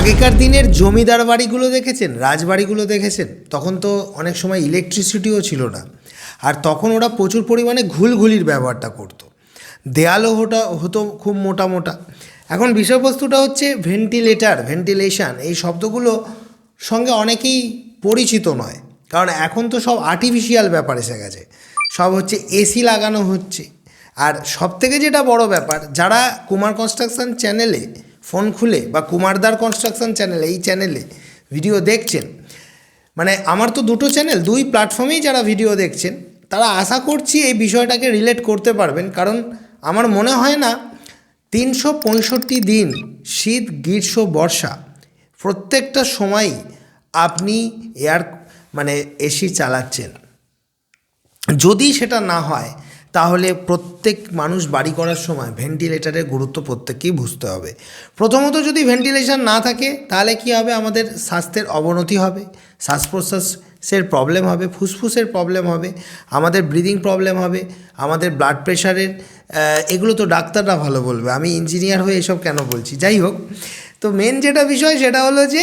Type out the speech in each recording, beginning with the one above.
আগেকার দিনের জমিদার বাড়িগুলো দেখেছেন, রাজবাড়িগুলো দেখেছেন? তখন তো অনেক সময় ইলেকট্রিসিটিও ছিল না। আর তখন ওরা প্রচুর পরিমাণে ঘুলঘুলির ব্যবহারটা করতো। দেয়ালও হতো হতো খুব মোটা মোটা। এখন বিষয়বস্তুটা হচ্ছে ভেন্টিলেটার ভেন্টিলেশান এই শব্দগুলো সঙ্গে অনেকেই পরিচিত নয়। কারণ এখন তো সব আর্টিফিশিয়াল ব্যাপার এসে গেছে। সব হচ্ছে এসি লাগানো হচ্ছে। আর সব থেকে যেটা বড় ব্যাপার, যারা কুমার কনস্ট্রাকশন চ্যানেলে ফোন খুলে বা কুমারদার কনস্ট্রাকশন চ্যানেলে এই চ্যানেলে ভিডিও দেখছেন। মানে আমার তো দুটো চ্যানেল দুই প্ল্যাটফর্মেই যারা ভিডিও দেখছেন, তারা আশা করছি এই বিষয়টাকে রিলেট করতে পারবেন। কারণ আমার মনে হয় না, তিনশো পঁয়ষট্টি দিন শীত, গ্রীষ্ম, বর্ষা, প্রত্যেকটা সময়ই আপনি এয়ার মানে এসি চালাচ্ছেন। যদি সেটা না হয় তাহলে প্রত্যেক মানুষ বাড়ি করার সময় ভেন্টিলেটারের গুরুত্ব প্রত্যেককেই বুঝতে হবে। প্রথমত যদি ভেন্টিলেশন না থাকে, তাহলে কি হবে? আমাদের স্বাস্থ্যের অবনতি হবে শ্বাস প্রশ্বাসের প্রবলেম হবে, ফুসফুসের প্রবলেম হবে, আমাদের ব্রিদিং প্রবলেম হবে, আমাদের ব্লাড প্রেশারের এগুলো তো ডাক্তাররা ভালো বলবে। আমি ইঞ্জিনিয়ার হয়ে এসব কেন বলছি? যাই হোক, তো মেন যেটা বিষয় সেটা হলো যে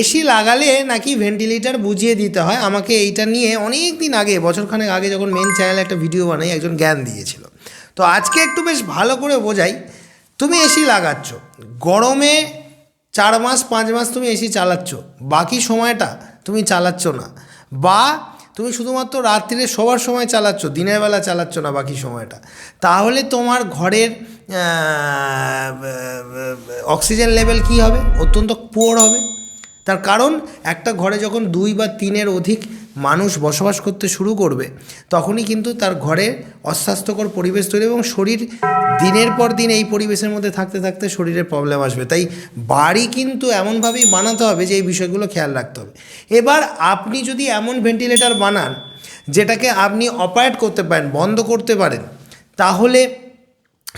এসি লাগালে নাকি ভেন্টিলেটার বুঝিয়ে দিতে হয়। আমাকে এইটা নিয়ে অনেক দিন আগে, বছরখানেক আগে যখন মেন চ্যানেলে একটা ভিডিও বানাই, একজন জ্ঞান দিয়েছিল। তো আজকে একটু বেশ ভালো করে বোঝাই, তুমি এসি লাগাচ্ছ। গরমে চার মাস, পাঁচ মাস তুমি এসি চালাচ্ছ। বাকি সময়টা তুমি চালাচ্ছ না। বা তুমি শুধুমাত্র রাত্রিরে সবার সময় চালাচ্ছ, দিনের বেলা চালাচ্ছ না বাকি সময়টা। তাহলে তোমার ঘরের অক্সিজেন লেভেল কি হবে? অত্যন্ত পুয়ার হবে। তার কারণ, একটা ঘরে যখন দুই বা তিনের অধিক মানুষ বসবাস করতে শুরু করবে, তখনই কিন্তু তার ঘরে অস্বাস্থ্যকর পরিবেশ তৈরি এবং শরীর দিনের পর দিন এই পরিবেশের মধ্যে থাকতে থাকতে শরীরের প্রবলেম আসবে। তাই বাড়ি কিন্তু এমনভাবেই বানাতে হবে যে এই বিষয়গুলো খেয়াল রাখতে হবে। এবার আপনি যদি এমন ভেন্টিলেটর বানান, যেটাকে আপনি অপারেট করতে পারেন, বন্ধ করতে পারেন, তাহলে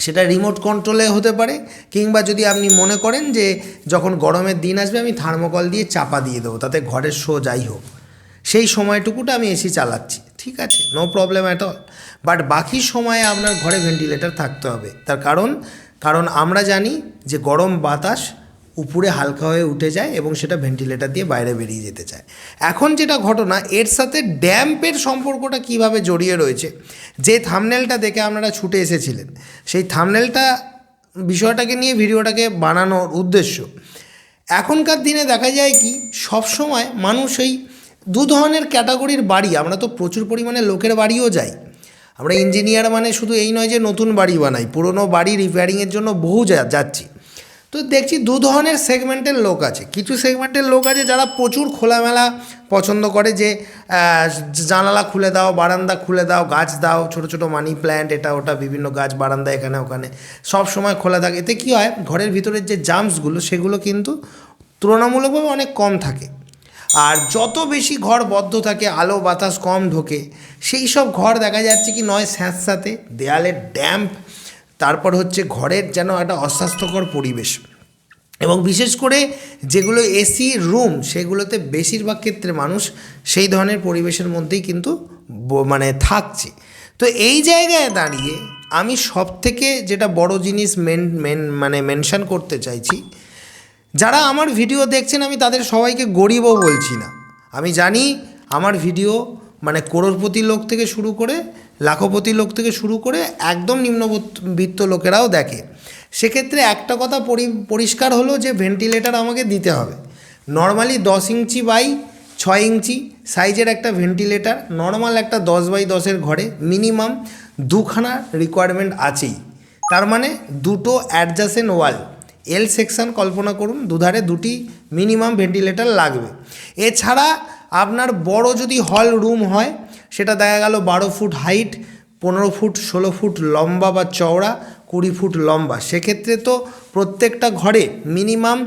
সেটা রিমোট কন্ট্রোলে হতে পারে, কিংবা যদি আপনি মনে করেন যে যখন গরমের দিন আসবে, আমি থার্মোকল দিয়ে চাপা দিয়ে দেবো, তাতে ঘরের শো যাই হোক। সেই সময়টুকুটা আমি এসি চালাচ্ছি। ঠিক আছে no problem at all but বাকি সময়ে আপনার ঘরে ভেন্টিলেটর থাকতে হবে। তার কারণ কারণ আমরা জানি যে গরম বাতাস উপরে হালকা হয়ে উঠে যায় এবং সেটা ভেন্টিলেটর দিয়ে বাইরে বেরিয়ে যেতে চায়। এখন যেটা ঘটনা, এর সাথে ড্যাম্পের সম্পর্কটা কীভাবে জড়িয়ে রয়েছে, যে থামনেলটা দেখে আপনারা ছুটে এসেছিলেন, সেই থামনেলটা বিষয়টাকে নিয়ে ভিডিওটাকে বানানোর উদ্দেশ্য। এখনকার দিনে দেখা যায় কি, সবসময় মানুষ এই দু ধরনের ক্যাটাগরির বাড়ি, আমরা তো প্রচুর পরিমাণে লোকের বাড়িও যাই। আমরা ইঞ্জিনিয়ার মানে শুধু এই নয় যে নতুন বাড়ি বানাই, পুরনো বাড়ি রিপেয়ারিংয়ের জন্য বহু যাচ্ছি। তো দেখছি দু ধরনের সেগমেন্টের লোক আছে। কিছু সেগমেন্টের লোক আছে যারা প্রচুর খোলামেলা পছন্দ করে যে জানালা খুলে দাও, বারান্দা খুলে দাও, গাছ দাও, ছোট ছোট মানি প্ল্যান্ট এটা ওটা, বিভিন্ন গাছ, বারান্দা এখানে, ওখানে। সব সময় খোলা থাকে। এতে কী হয়, ঘরের ভিতরের যে জাম্পসগুলো সেগুলো কিন্তু তুলনামূলকভাবে অনেক কম থাকে। আর যত বেশি ঘর বদ্ধ থাকে, আলো বাতাস কম ঢোকে। সেই সব ঘর দেখা যাচ্ছে কি নয়, স্যাঁতস্যাঁতে দেয়ালের ড্যাম্প। তারপর হচ্ছে ঘরের যেন একটা অস্বাস্থ্যকর পরিবেশ। এবং বিশেষ করে যেগুলো এসি রুম সেগুলোতে বেশিরভাগ ক্ষেত্রে মানুষ সেই ধরনের পরিবেশের মধ্যেই কিন্তু মানে থাকছে। তো এই জায়গায় দাঁড়িয়ে আমি সব থেকে যেটা বড় জিনিস মেন মেন মানে মেনশন করতে চাইছি যারা আমার ভিডিও দেখছেন, আমি তাদের সবাইকে গরিবও বলছি না। আমি জানি আমার ভিডিও মানে করোড়পতি লোক থেকে শুরু করে, লাখপতি লোক থেকে শুরু করে একদম নিম্নবিত্ত লোকেরাও দেখে। সেক্ষেত্রে একটা কথা পরি, পরিষ্কার হলো যে ভেন্টিলেটার আমাকে দিতে হবে। নর্মালি দশ ইঞ্চি বাই ছয় ইঞ্চি সাইজের একটা ভেন্টিলেটার নর্মাল একটা দশ বাই দশের ঘরে মিনিমাম দুখানা রিকোয়ারমেন্ট আছেই। তার মানে দুটো অ্যাডজাসেন্ট ওয়াল এল সেকশন কল্পনা করুন, দুধারে দুটি মিনিমাম ভেন্টিলেটর লাগবে। এছাড়া আপনার বড় যদি হল রুম হয়, সেটা দেখা গেল বারো ফুট হাইট পনেরো ফুট, ষোলো ফুট লম্বা বা চওড়া, কুড়ি ফুট লম্বা। সেক্ষেত্রে তো প্রত্যেকটা ঘরে মিনিমাম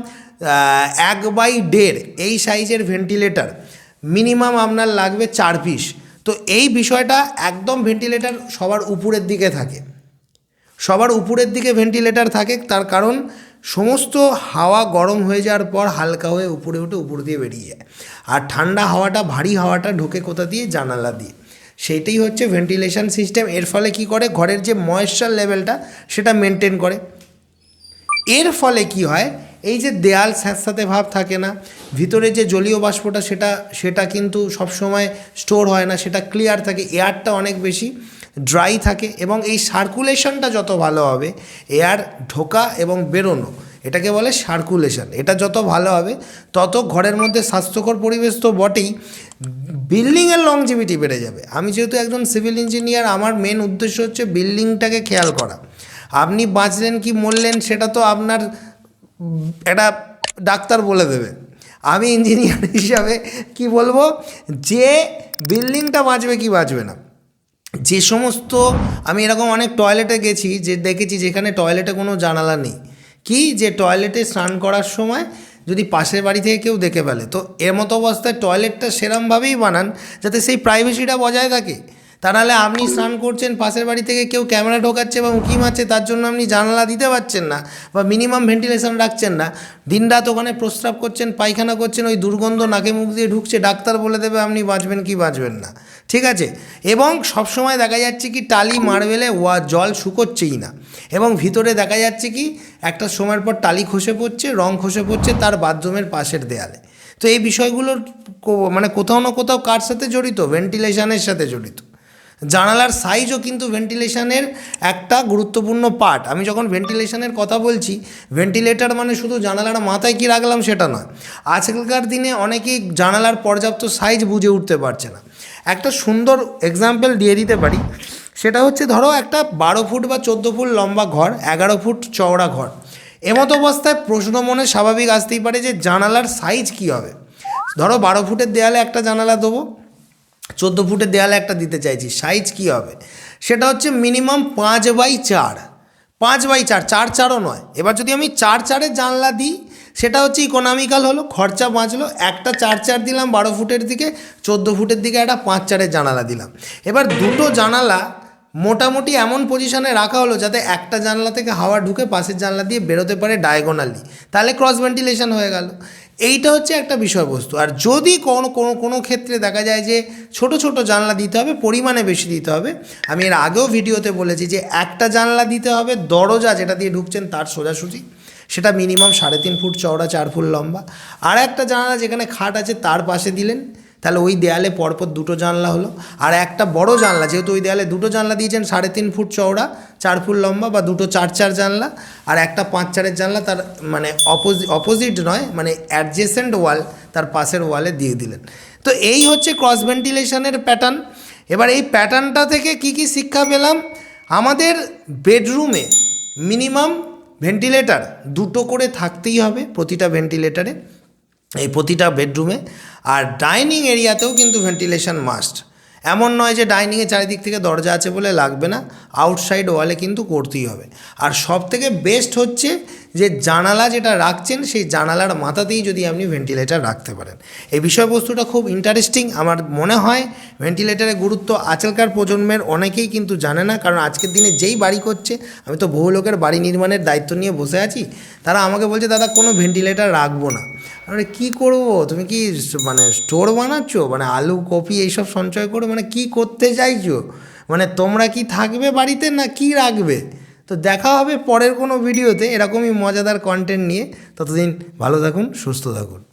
এক বাই দেড় এই সাইজের ভেন্টিলেটর মিনিমাম আপনার লাগবে চার পিস তো এই বিষয়টা একদম ভেন্টিলেটর সবার উপরের দিকে থাকে। সবার উপরের দিকে ভেন্টিলেটর থাকে, তার কারণ সমস্ত হাওয়া গরম হয়ে যাওয়ার পর হালকা হয়ে উপরে উঠে উপর দিয়ে বেরিয়ে যায়। আর ঠান্ডা হাওয়াটা, ভারী হাওয়াটা ঢোকে কোথা দিয়ে? জানালা দিয়ে। সেইটাই হচ্ছে ভেন্টিলেশন সিস্টেম এর ফলে কি করে? ঘরের যে ময়েশ্চার লেভেলটা সেটা মেনটেন করে। এর ফলে কি হয়? এই যে দেয়াল স্যাঁতস্যাঁতে ভাব থাকে না, ভিতরে যে জলীয় বাষ্পটা, সেটা সেটা কিন্তু সবসময় স্টোর হয় না, সেটা ক্লিয়ার থাকে এয়ারটা অনেক বেশি। ড্রাই থাকে এবং এই সার্কুলেশনটা যত ভালো হবে এয়ার ঢোকা এবং বেরোনো, এটাকে বলে সার্কুলেশন এটা যত ভালো হবে, তত ঘরের মধ্যে স্বাস্থ্যকর পরিবেশ তো বটেই বিল্ডিংয়ের লংজিভিটি বেড়ে যাবে। আমি যেহেতু একজন সিভিল ইঞ্জিনিয়ার আমার মেন উদ্দেশ্য হচ্ছে বিল্ডিংটাকে খেয়াল করা। আপনি বাঁচলেন কি মরলেন, সেটা তো আপনার একটা ডাক্তার বলে দেবে। আমি ইঞ্জিনিয়ার হিসাবে কি বলব, যে বিল্ডিংটা বাঁচবে কি বাঁচবে না। যে সমস্ত, আমি এরকম অনেক টয়লেটে গেছি যে দেখেছি যেখানে টয়লেটে কোনো জানালা নেই। কি? যে টয়লেটে স্নান করার সময় যদি পাশের বাড়ি থেকে কেউ দেখে ফেলে। তো এর মতো অবস্থায় টয়লেটটা সেরমভাবেই বানান যাতে সেই প্রাইভেসিটা বজায় থাকে। তা নাহলে আপনি স্নান করছেন, পাশের বাড়ি থেকে কেউ ক্যামেরা ঢোকাচ্ছে বা উঁকি মারছে, তার জন্য আপনি জানালা দিতে পারছেন না বা মিনিমাম ভেন্টিলেশন রাখছেন না। দিনরাত ওখানে প্রস্রাব করছেন, পায়খানা করছেন, ওই দুর্গন্ধ নাকে মুখ দিয়ে ঢুকছে, ডাক্তার বলে দেবে আপনি বাঁচবেন কি বাঁচবেন না। ঠিক আছে? এবং সবসময় দেখা যাচ্ছে কি টালি মার্বেলে ওয়া জল শুকোচ্ছেই না। এবং ভিতরে দেখা যাচ্ছে কি একটা সময়ের পর টালি খসে পড়ছে, রং খসে পড়ছে তার বাথরুমের পাশের দেয়ালে। তো এই বিষয়গুলোর মানে কোথাও না কোথাও কার সাথে জড়িত? ভেন্টিলেশনের সাথে জড়িত। জানালার সাইজও কিন্তু ভেন্টিলেশনের একটা গুরুত্বপূর্ণ পার্ট আমি যখন ভেন্টিলেশনের কথা বলছি ভেন্টিলেটর মানে শুধু জানালার মাথায় কি রাখলাম সেটা নয়। আজকালকার দিনে অনেকেই জানালার পর্যাপ্ত সাইজ বুঝে উঠতে পারছে না। একটা সুন্দর এক্সাম্পল দিয়ে দিতে পারি। সেটা হচ্ছে ধরো একটা বারো ফুট বা চোদ্দ ফুট লম্বা ঘর, এগারো ফুট চওড়া ঘর। এমত অবস্থায় প্রশ্ন মনে স্বাভাবিক আসতেই পারে যে জানালার সাইজ কী হবে? ধরো বারো ফুটের দেয়ালে একটা জানালা দেবো। চোদ্দ ফুটের দেয়ালে একটা দিতে চাইছি। সাইজ কি হবে? সেটা হচ্ছে মিনিমাম পাঁচ বাই চার। পাঁচ বাই চার চার চারও নয়। এবার যদি আমি চার চারে জানলা দিই, সেটা হচ্ছে ইকোনমিক্যাল হলো, খরচা বাঁচলো, একটা চার চার দিলাম বারো ফুটের দিকে, চোদ্দ ফুটের দিকে একটা পাঁচ চারের জানালা দিলাম। এবার দুটো জানালা মোটামুটি এমন পজিশনে রাখা হলো যাতে একটা জানলা থেকে হাওয়া ঢুকে পাশের জানলা দিয়ে বেরোতে পারে ডায়াগোনালি তাহলে ক্রস ভেন্টিলেশন হয়ে গেল। এইটা হচ্ছে একটা বিষয়বস্তু। আর যদি কোনো কোনো কোনো ক্ষেত্রে দেখা যায় যে ছোট ছোট জানলা দিতে হবে, পরিমাণে বেশি দিতে হবে, আমি এর আগেও ভিডিওতে বলেছি যে একটা জানলা দিতে হবে, দরজা যেটা দিয়ে ঢুকছেন তার সোজাসুজি। সেটা মিনিমাম সাড়ে তিন ফুট চওড়া, চার ফুট লম্বা। আর একটা জানলা যেখানে খাট আছে তার পাশে দিলেন। তাহলে ওই দেয়ালে পরপর দুটো জানলা হলো। আর একটা বড় জানলা, যেহেতু ওই দেয়ালে দুটো জানলা দিয়েছেন, সাড়ে তিন ফুট চওড়া, চার ফুট লম্বা বা দুটো চার চার জানলা, আর একটা পাঁচ চারের জানলা তার মানে অপোজিট অপোজিট নয় মানে অ্যাডজেসেন্ট ওয়াল তার পাশের ওয়ালে দিয়ে দিলেন। তো এই হচ্ছে ক্রস ভেন্টিলেশনের প্যাটার্ন এবার এই প্যাটার্নটা থেকে কি কি শিক্ষা পেলাম? আমাদের বেডরুমে মিনিমাম ভেন্টিলেটর দুটো করে থাকতেই হবে প্রতিটা ভেন্টিলেটরে এই প্রতিটা বেডরুমে আর ডাইনিং এরিয়াতেও কিন্তু ভেন্টিলেশন মাস্ট। এমন নয় যে ডাইনিংয়ে চারিদিক থেকে দরজা আছে বলে লাগবে না আউটসাইড ওয়ালে কিন্তু করতেই হবে। আর সব থেকে বেস্ট হচ্ছে যে জানালা যেটা রাখছেন, সেই জানালার মাথাতেই যদি আপনি ভেন্টিলেটার রাখতে পারেন। এই বিষয়বস্তুটা খুব ইন্টারেস্টিং আমার মনে হয় ভেন্টিলেটরের গুরুত্ব আজকালকার প্রজন্মের অনেকেই কিন্তু জানে না, কারণ আজকের দিনে যেই বাড়ি করছে, আমি তো বহু লোকের বাড়ি নির্মাণের দায়িত্ব নিয়ে বসে আছি, তারা আমাকে বলছে, দাদা, কোনো ভেন্টিলেটার রাখব না। আরে কী করব? তুমি কি মানে স্টোর বানাচ্ছ? মানে আলু, কপি এইসব সঞ্চয় করো? মানে কি করতে চাইছো? মানে তোমরা কি থাকবে বাড়িতে না কি রাখবে? তো দেখা হবে পরের কোনো ভিডিওতে। এরকমই মজাদার কন্টেন্ট নিয়ে। ততদিন ভালো থাকুন, সুস্থ থাকুন।